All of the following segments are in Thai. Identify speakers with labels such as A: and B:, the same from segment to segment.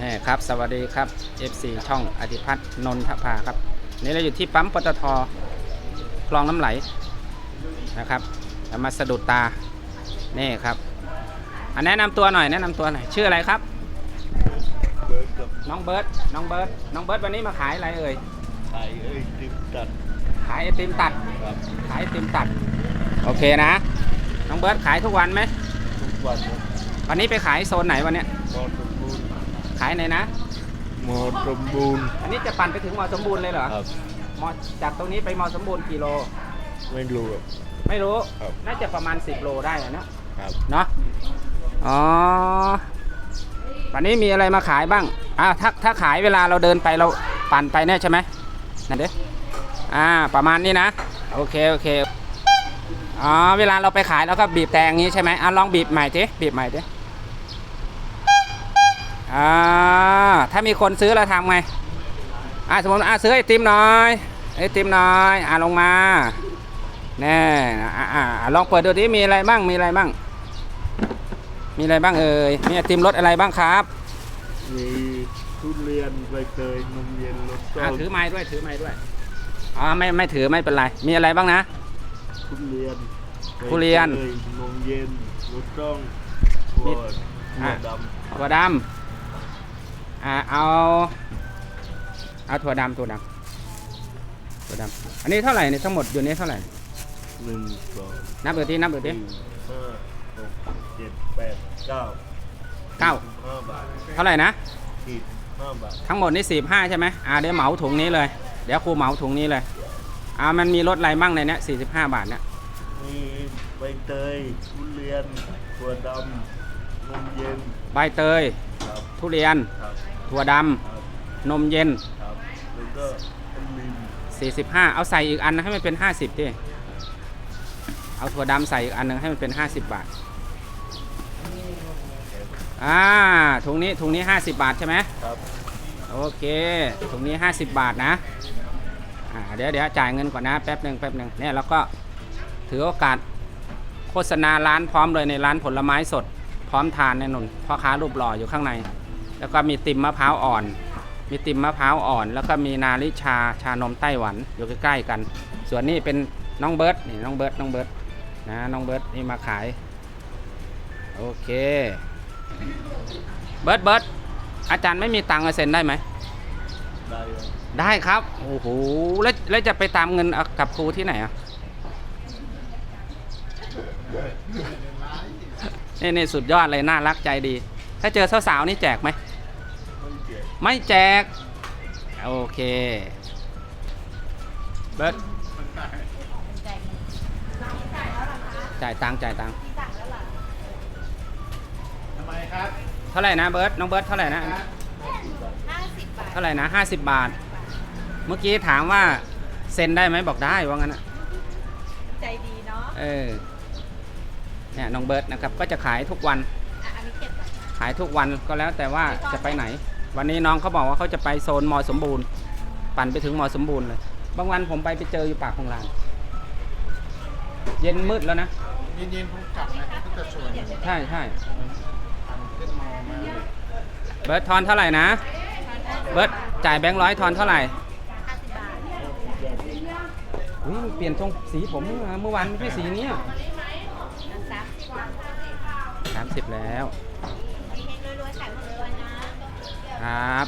A: นี่ครับสวัสดีครับ FC ช่องอธิพัฒน์นนทภาครับนี่เราอยู่ที่ปั๊มปตทคลองน้ำไหลนะครับแล้วมาสะดุดตานี่ครับอันแนะนำตัวหน่อยแนะนำตัวหน่อยชื่ออะไรครับ
B: เบิร์ดกับ
A: น้องเบิร์ดน้องเบิร์ดน้องเบิร์ดวันนี้มาขายอะไรเอ่ย
B: ไข่เอ้ยติมตัด
A: ขายไอติมตัด
B: ครับ
A: ขายไอติมตัดโอเคนะ น้องเบิร์ดขายทุกวันไหม
B: ทุกวันครับ
A: วันนี้ไปขายโซนไหนวันเนี้ย
B: มอสมบูรณ์
A: ขายไหนนะ
B: มอสมบูรณ์
A: อันนี้จะปั่นไปถึงมอสมบูรณ์เลยเหรอ
B: ครับ
A: มอจากตรงนี้ไปมอสมบูรณ์กี่โล
B: ไม่รู้ครับ
A: ไม่รู้
B: ครับ
A: น่าจะประมาณ 10 โลได้อะเนอะ
B: ครับ
A: เนาะอ๋อวันนี้มีอะไรมาขายบ้างอ่าถ้าถ้าขายเวลาเราเดินไปเราปั่นไปเนี่ยใช่ไหมนั่นเด้อ่า ประมาณนี้นะ โอเคโอเคอ๋อเวลาเราไปขายเราก็บีบแต่อย่างนี้ใช่ไหมอะลองบีบใหม่ดิบีบใหม่ดิ อ่าถ้ามีคนซื้อเราทำไงอ่าสมมติอ่าซื้อไอติมหน่อยไอติมหน่อยอ่าลงมาแน่อ่าอ่าลองเปิดดูดิมีอะไรบ้างมีอะไรบ้าง มีอะไรบ้างเอ่ยมีไอติมรสอะไรบ้างครับ
B: มีทุเรียนใบเตยนมเย็นรสส้
A: อ่ามถือไม้ด้วยถือไม้ด้วยอ๋อไม่ไม่ถือไม่เป็นไร มีอะไรบ้างนะ
B: ทุเรียนใบ
A: ทุเรียน
B: ตนมเย็นรสส้ม
A: มี
B: ถั่วถั่
A: อะ
B: วด
A: ถั่วดำ อ่าเอาเอาถั่วดำถั่วดำถั่วดำอันนี้เท่าไหร่เนี่ยทั้งหมดอยู่นี้เท่าไหร่ำ
B: หนึ่งสอง
A: นับดูที่นับดูที่
B: สี่ห้าหกเจ็ดแปดเก้า
A: เก้า
B: ห้าบาท
A: เท่าไหร่นะ
B: ขีดห้าบาท
A: ทั้งหมดนี่สิบห้าใช่ไหมอ่าเดี๋ยวเหมาถุงนี้เลย เดี๋ยวครูเหมาถุงนี้เลยอ่ามันมีรสอะไรบ้างในเนี้ยสี่สิบห้าบาทเนี่ย
B: มีใบเตยทุเรียนถั่วดำนมเย็น
A: ใบเตย
B: ครับ
A: ทุเรียน
B: ครับ
A: ถั่วดำนมเย็น
B: ครับแล้วก็อันลิม
A: 45 เอาใส่อีกอันนะให้มันเป็น 50ดิเอาถั่วดำใส่อีกอันหนึงให้มันเป็น 50 บาทอ่าถุงนี้ถุงนี้ 50 บาทใช่ไหม
B: ครับ
A: โอเคถุงนี้ 50 บาทนะอ่าเดี๋ยวเดี๋ยวจ่ายเงินก่อนนะแป๊บหนึ่งแป๊บหนึ่งเนี่ยเราก็ถือโอกาสโฆษณาร้านพร้อมเลยในร้านผลไม้สด พร้อมทานแน่นอนพ่อค้ารูปหล่ออยู่ข้างใน แล้วก็มีติมมะพร้าวอ่อน มีติมมะพร้าวอ่อน แล้วก็มีนาลิชาชานมไต้หวันอยู่ใกล้ๆกัน ส่วนนี้เป็นน้องเบิร์ดนี่น้องเบิร์ดน้องเบิร์ดนะน้องเบิร์ดนี่มาขาย โอเค เบิร์ดเบิร์ดอาจารย์ไม่มีตังค์เอาเซ็นได้ไหม
B: ได้ครับ
A: ได้ครับ โอ้โหแล้วแล้วจะไปตามเงินเอากับครูที่ไหนอะนี่นี่สุดยอดเลยน่ารักใจดี ถ้าเจอสาวๆนี่แจกไหม
B: ไม่เจ็บ
A: ไม่แจก โอเค เบิร์ดจ่ายตังค์จ่ายตังค์
C: ทำไมครับ
A: เท่าไหร่นะเบิร์ดน้องเบิร์ดเท่าไหร่นะ
D: 50บาท
A: เท่าไหร่นะห้าสิบบาท เมื่อกี้ถามว่าเซ็นได้ไหมบอกได้ว่างั้นนะ
D: ใจดีเนาะ
A: เออ เนี่ยน้องเบิร์ดนะครับก็จะขายทุกวัน
D: อะอันนี้เก็บก่อน
A: ขายทุกวันก็แล้วแต่ว่าจะไปไหน วันนี้น้องเขาบอกว่าเขาจะไปโซนมอสมบูรณ์ ปั่นไปถึงมอสมบูรณ์เลย บางวันผมไปไปเจออยู่ปากของลาน เย็นมืดแล้วนะ
C: เย็นๆผมกลับนะก็จะสวย
A: ใช่ใช่
C: ขึ้นมอมา
A: เบิร์ดทอนเท่าไหร่นะ เบิร์ดจ่ายแบงค์ร้อยทอนเท่าไหร่
D: 50บาท
A: อุ้ยมันเปลี่ยนทรงสีผมนี่มาเมื่อวานไม่ใช่สีเนี้
D: นั่นสามสิบบาท
A: สามสิบแล้ว
D: มีเฮงรวยๆขายหมดเลยนะ
A: ครับ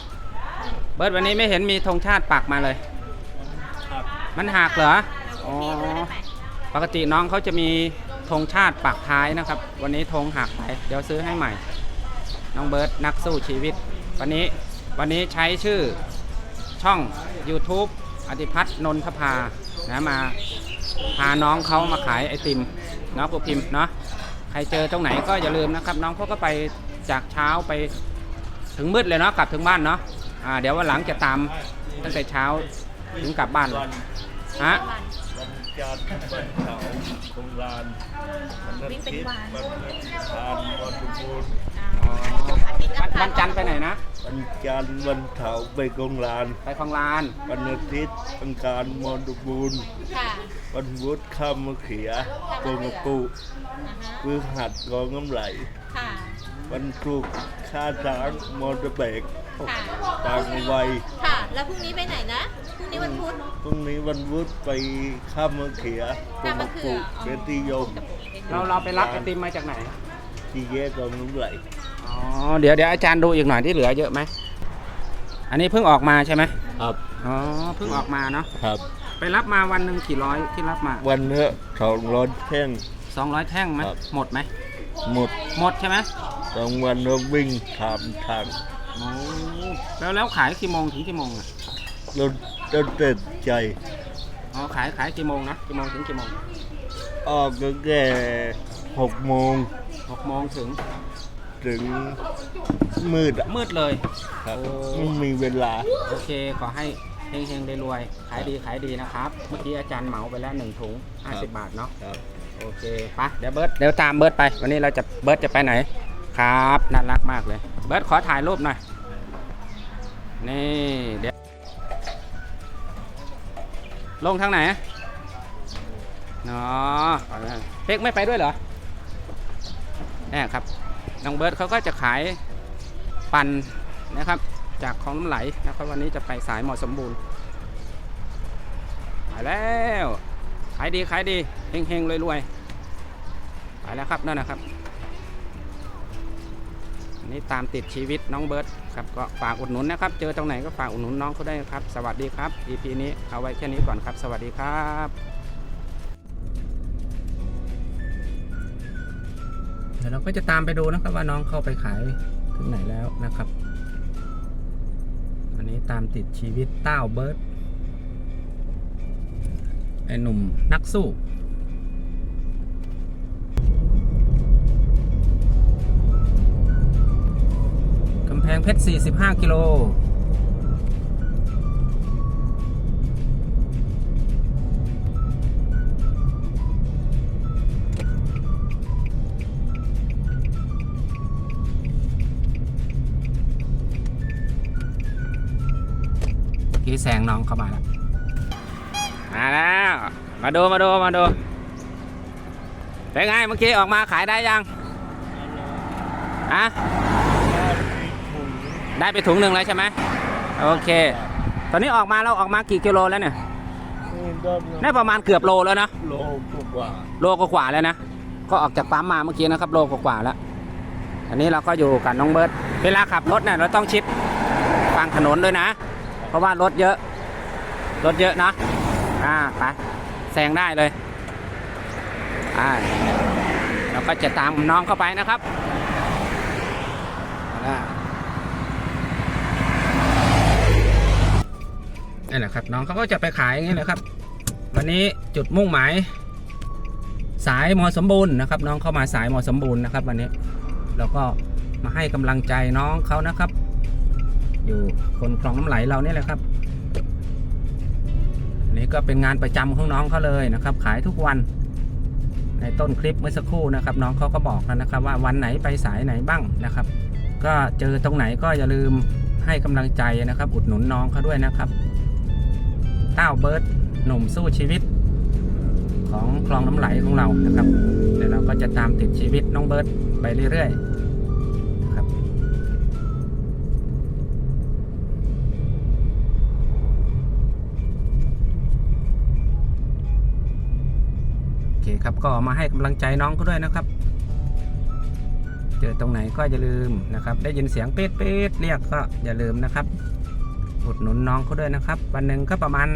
A: เบิร์ดวันนี้ไม่เห็นมีธงชาติปักมาเลย
B: ครับ
A: มันหักเหรอ อ๋อ
D: มีด้วยได้ไหม
A: ปกติน้องเขาจะมีธงชาติปักท้ายนะครับ วันนี้ธงหักไป เดี๋ยวซื้อให้ใหม่ น้องเบิร์ดนักสู้ชีวิต วันนี้วันนี้ใช้ชื่อช่อง YouTube อธิพัฒน์นนทภานะมาพาน้องเขามาขายไอติมเนาะครูพิมพ์เนาะใครเจอตรงไหนก็อย่าลืมนะครับ น้องเขาก็ไปจากเช้าไป ถึงมืดเลยเนาะกลับถึงบ้านเนาะอ่าเดี๋ยววันหลังจะตามตั้งแต่เช้าถึงกลับบ้านเลย
B: วัน
A: ฮะ
D: วัน
B: วันจันทร์วันเสาร์สงกรานต์วันอา
D: วิ่งเป็น
B: ทิตย์
D: วัน
B: วันอังคารวันพุธ
D: อ่าอาทิตย์
A: วัน
D: อังคาร
A: วันจันทร์ไปไหนนะ
B: วันจันทร์วันเสาร์ไปกงลาน
A: ไปคลองลาน
B: วันอาทิตย์อังคารมอนดุบูรณ์
D: ค่ะ
B: วันพุธข้ามมะเขียกงกระปู
D: อ่าฮะ
B: พือหัดกองน้ำไหล
D: ค่ะ
B: วันศุกร์ค่าช้างมอเตอร์เบรก
D: ค่ะ
B: ต่างวัย
D: ค่ะ แล้วพรุ่งนี้ไปไหนนะ พรุ่งนี้วันพุธ
B: พรุ่งนี้วันวุฒิไปข้ามมะเขือ
D: ข้ามมะเขือ
B: เบนติยม
A: เราเราไปรับไอติมมาจากไหน
B: ที่แยกตรงนู้นไหล
A: อ๋อ เดี๋ยวเดี๋ยวอาจารย์ดูอีกหน่อยที่เหลือเยอะไหม อันนี้เพิ่งออกมาใช่ไหม
B: ครับ
A: อ๋อ เพิ่งออกมาเนาะ
B: ครับ
A: ไปรับมาวันหนึ่งกี่ร้อยที่รับมา
B: วันเนี้ยสองร้อยแท่ง
A: 200 แท่งไหม
B: ครับ
A: หมดไหม
B: หมด
A: หมดใช่ไหม
B: สองวันเราวิ่งถามทาง
A: โอ้แล้วแล้วขายกี่โมงถึงกี่โมงอะ
B: เราเราเต็ดใจ
A: อ๋อขายขายกี่โมงนะกี่โมงถึงกี่โมง
B: ออกก็แก่หกโมง
A: หกโมงถึง
B: ถึงมืดอะ
A: มืดเลย
B: ครับ
A: โอ้
B: ไม่มีเวลา
A: โอเคขอให้เฮงๆรวยๆขายดีขายดีนะครับ เมื่อกี้อาจารย์เหมาไปแล้วหนึ่งถุง50 บาทเนาะ
B: ครับ
A: โอเคไปะเดี๋ยวเบิร์ดเดี๋ยวตามเบิร์ดไป วันนี้เราจะเบิร์ดจะไปไหน ครับน่ารักมากเลย เบิร์ดขอถ่ายรูปหน่อย นี่เดี๋ยวลงทางไหนเนาะเป๊กไม่ไปด้วยเหรอเนี่ยครับน้องเบิร์ดเขาก็จะขายปั่นนะครับ จากของน้ำไหลนะครับวันนี้จะไปสายเหมาะสมบูรณ์ไปแล้วขายดีขายดีเฮงเฮงรวยรวยๆไปแล้วครับนั่นนะครับ นนี้ตามติดชีวิตน้องเบิร์ดครับก็ฝากอุดหนุนนะครับ เจอตรงไหนก็ฝากอุดหนุนน้องเขาได้นะครับ สวัสดีครับ EP นี้เอาไว้แค่นี้ก่อนครับ สวัสดีครับเดี๋ยวเราก็จะตามไปดูนะครับว่าน้องเข้าไปขายถึงไหนแล้วนะครับ อันนี้ตามติดชีวิตเต้าเบิร์ดไอหนุ่มนักสู้ พงเพชร 45 กิโลเมื่อกี้แซงน้องเข้ามาแล้ว มาแล้ว มาดู มาดู มาดู เป็นไงเมื่อกี้ออกมาขายได้ยังอะ ได้ไปถุงหนึ่งแล้วใช่ไหมโอเค ตอนนี้ออกมาเราออกมากี่กิโลแล้วเนี่ย
B: นี่ก็
A: ได้ประมาณเกือบโลแล้วนะ
B: โลกว่า
A: โลกว่าๆแล้วนะก็ออกจากปั๊มมาเมื่อกี้นะครับ โลกว่าๆแล้วอันนี้เราก็อยู่กับน้องเบิร์ตเวลาขับรถเนี่ยเราต้องชิดฟังถนนด้วยนะ เพราะว่ารถเยอะ รถเยอะนะอ่าไปแซงได้เลยอ่าเราก็จะตามน้องเข้าไปนะครับอ่า นี่แหละครับ น้องเขาก็จะไปขายอย่างนี้แหละครับ วันนี้จุดมุ่งหมาย สายมอสมบูรณ์นะครับ น้องเข้ามาสายมอสมบูรณ์นะครับ วันนี้เราก็มาให้กำลังใจน้องเขานะครับ อยู่คนคลองน้ำไหลเราเนี่ยแหละครับอันนี้ก็เป็นงานประจำของน้องเขาเลยนะครับ ขายทุกวันในต้นคลิปเมื่อสักครู่นะครับ น้องเขาก็บอกแล้วนะครับ ว่าวันไหนไปสายไหนบ้างนะครับ ก็เจอตรงไหนก็อย่าลืมให้กำลังใจนะครับ อุดหนุนน้องเขาด้วยนะครับ ต้าเบิร์ดหนุ่มสู้ชีวิต ของคลองน้ำไหลของเรานะครับเดี๋ยวเราก็จะตามติดชีวิตน้องเบิร์ตไปเรื่อยๆนะครับโอเคครับก็มาให้กำลังใจน้องเขาด้วยนะครับ เจอตรงไหนก็อย่าลืมนะครับ ได้ยินเสียงเป๊ดเป๊ดๆเรียกก็อย่าลืมนะครับ อุดหนุนน้องเขาด้วยนะครับ วันหนึ่งก็ประมาณ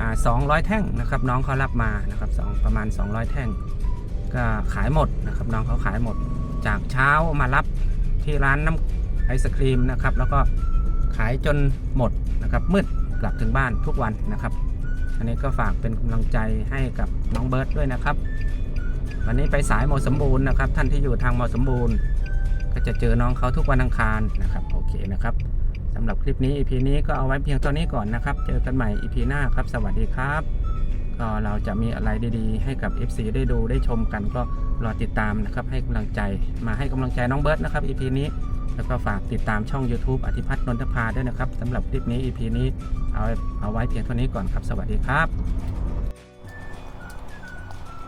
A: อ่า200แท่งนะครับ น้องเขารับมานะครับสองประมาณ 200 แท่ง ก็ขายหมดนะครับ น้องเขาขายหมด จากเช้ามารับที่ร้านน้ำไอศครีมนะครับ แล้วก็ขายจนหมดนะครับ มืดกลับถึงบ้านทุกวันนะครับ อันนี้ก็ฝากเป็นกำลังใจให้กับน้องเบิร์ตด้วยนะครับ วันนี้ไปสายมอสมบูรณ์นะครับ ท่านที่อยู่ทางมอสมบูรณ์ ก็จะเจอน้องเขาทุกวันอังคารนะครับ โอเคนะครับำหรับคลิปนี้ EP นี้ก็เอาไว้เพียงเท่านี้ก่อนนะครับ เจอกันใหม่ EP หน้าครับ สวัสดีครับก็เราจะมีอะไรดีๆ ให้กับ FC ได้ดูได้ชมกันก็รอติดตามนะครับ ให้กำลังใจมาให้กำลังใจน้องเบิร์ตนะครับ EP นี้แล้วก็ฝากติดตามช่อง YouTube อธิพัฒน์นนทภาด้วยนะครับสำหรับคลิปนี้ EP นี้เอาเอาไว้เพียงเท่านี้ก่อนครับ สวัสดีครับ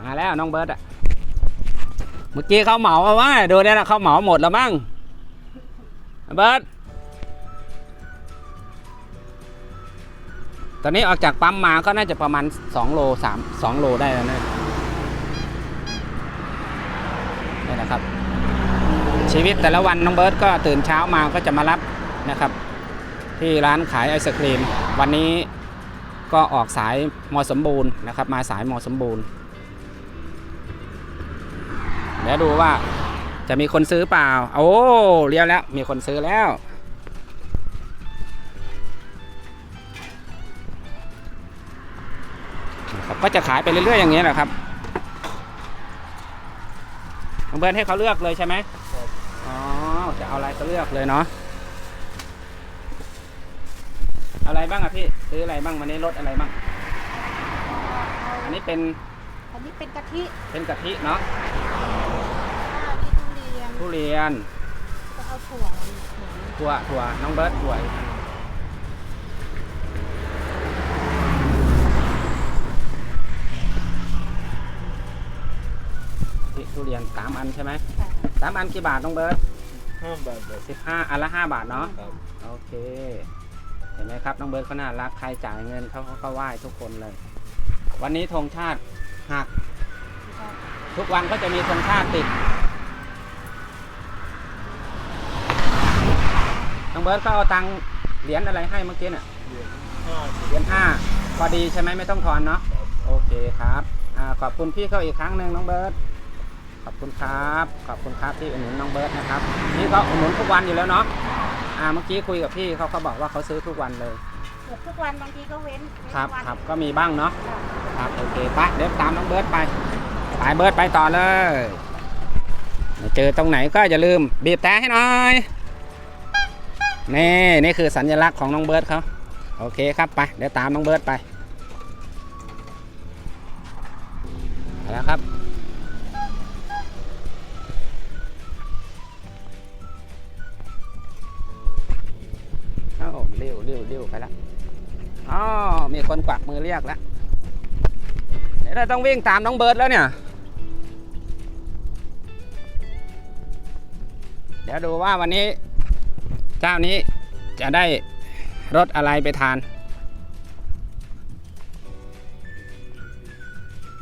A: มาแล้วน้องเบิร์ตอะเมื่อกี้เขาเหมามาว่าดูเนี่ยนะเขาเหมาหมดแล้วมั้งเบิร์ต ตอนนี้ออกจากปั๊มมาก็น่าจะประมาณ 2 โล3 2โลได้แล้วนะนี่นะครับ ชีวิตแต่ละวันน้องเบิร์ตก็ตื่นเช้ามาก็จะมารับนะครับ ที่ร้านขายไอศครีม วันนี้ก็ออกสายมอสมบูรณ์นะครับ มาสายมอสมบูรณ์เดี๋ยวดูว่าจะมีคนซื้อเปล่า โอ้เรียวแล้ว มีคนซื้อแล้ว นะครับก็จะขายไปเรื่อยๆอย่างนี้ยแหละครับน้องเบิร์นให้เขาเลือกเลยใช่ไหม
B: ครับ
A: อ๋อจะเอาอะไรก็เลือกเลยเนาะอะไรบ้างอะพี่ซื้ออะไรบ้างวันนี้รสอะไรบ้าง อันนี้เป็น
D: อันนี้เป็นกะทิ
A: เป็นกะทิเนาะ
D: อันนี้ทุเรียน
A: ทุเรียน
D: ก็เอาถั่วถั่ว
A: ถั่วถั่วน้องเบิร์ตถั่วอีกอันนี่ทุเรียนสาม อันใช่ไหม
D: ค่ะ
A: สามอันกี่บาทน้องเบิร์ต
B: ห้าบาทแบบ
A: สิบห้าอันละห้าบาทเนาะ
B: ครับ
A: โอเค เห็นไหมครับน้องเบิร์ตเขาน่ารักใครจ่ายเงินเขาเขาก็ไหว้ทุกคนเลย วันนี้ธงชาติหัก ทุกวันก็จะมีธงชาติติด น้องเบิร์ตก็เอาตังค์เหรียญอะไรให้เมื่อกี้เนี่ย
B: เหรียญห้า
A: เหรียญห้าพอดีใช่ไหมไม่ต้องทอนเนาะ โอเคครับอ่าขอบคุณพี่เขาอีกครั้งหนึ่งน้องเบิร์ต ขอบคุณครับ ขอบคุณครับที่อุดหนุนน้องเบิร์ตนะครับ นี่ก็อุดหนุนทุกวันอยู่แล้วเนาะอ่าเมื่อกี้คุยกับพี่เขาเขาบอกว่าเขาซื้อทุกวันเลย
D: เกือบทุกวันบางทีก็เว้นเว้น
A: ครับ
D: วัน
A: ครับก็มีบ้างเนาะ
D: ค่ะ
A: ครับโอเคไปเดี๋ยวตามน้องเบิร์ตไปไปเบิร์ตไปต่อเลยเจอตรงไหนก็อย่าลืมบีบแต่ให้หน่อยนี่นี่คือสัญลักษณ์ของน้องเบิร์ตเขาโอเคครับไปเดี๋ยวตามน้องเบิร์ตไปไปแล้วครับ เรียกแล้วเดี๋ยวเราต้องวิ่งตามน้องเบิร์ดแล้วเนี่ย เดี๋ยวดูว่าวันนี้ เจ้านี้จะได้รถอะไรไปทาน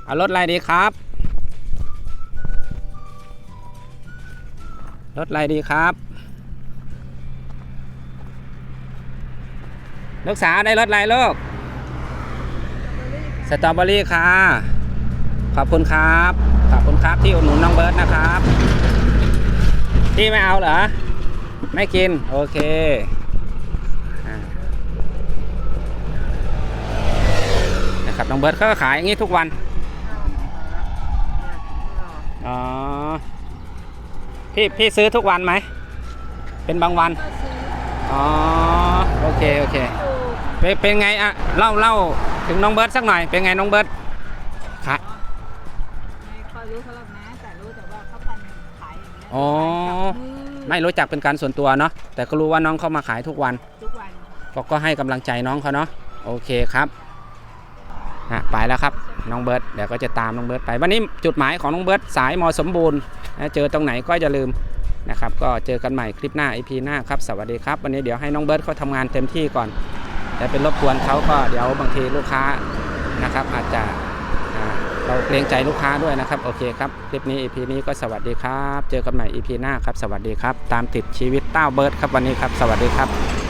A: เอารถอะไรดีครับ รถอะไรดีครับลูกสาวได้รถอะไรลูก สตรอเบอรี่ค่ะ ขอบคุณครับ ขอบคุณครับที่อุดหนุนน้องเบิร์ตนะครับ พี่ไม่เอาเหรอ ไม่กิน โอเคอ่านะครับน้องเบิร์ตเขาก็ขายอย่างนี้ทุกวัน อ๋อ พี่พี่ซื้อทุกวันไหม เป็นบางวัน
D: ก็ซื้อ
A: อ๋อ โอเค โอเค เป็นเป็นไงอะเล่าเล่าถึงน้องเบิร์ตสักหน่อย เป็นไงน้องเบิร์ตขาย
E: ไม่ค่อยรู้เขาหรอกนะแต่รู้แต่ว่าเขาปันขายอย่างเงี้ย
A: อ๋อ
E: จับมือ
A: ไม่รู้จักเป็นการส่วนตัวเนาะแต่ก็รู้ว่าน้องเขามาขายทุกวัน
E: ทุกวัน
A: ก็ก็ให้กำลังใจน้องเขาเนาะโอเคครับอะไปแล้วครับน้องเบิร์ตเดี๋ยวก็จะตามน้องเบิร์ตไปวันนี้จุดหมายของน้องเบิร์ตสายมอสมบูรณ์นะเจอตรงไหนก็อย่าลืมนะครับก็เจอกันใหม่คลิปหน้า EP หน้าครับสวัสดีครับ วันนี้เดี๋ยวให้น้องเบิร์ตเขาทำงานเต็มที่ก่อน แต่เป็นรบกวนเขาก็เดี๋ยวบางทีลูกค้านะครับ อาจจะเราเกรงใจลูกค้าด้วยนะครับ โอเคครับ คลิปนี้ EP นี้ก็สวัสดีครับ เจอกันใหม่ EP หน้าครับ สวัสดีครับ ตามติดชีวิตเต้าเบิร์ดครับวันนี้ครับ สวัสดีครับ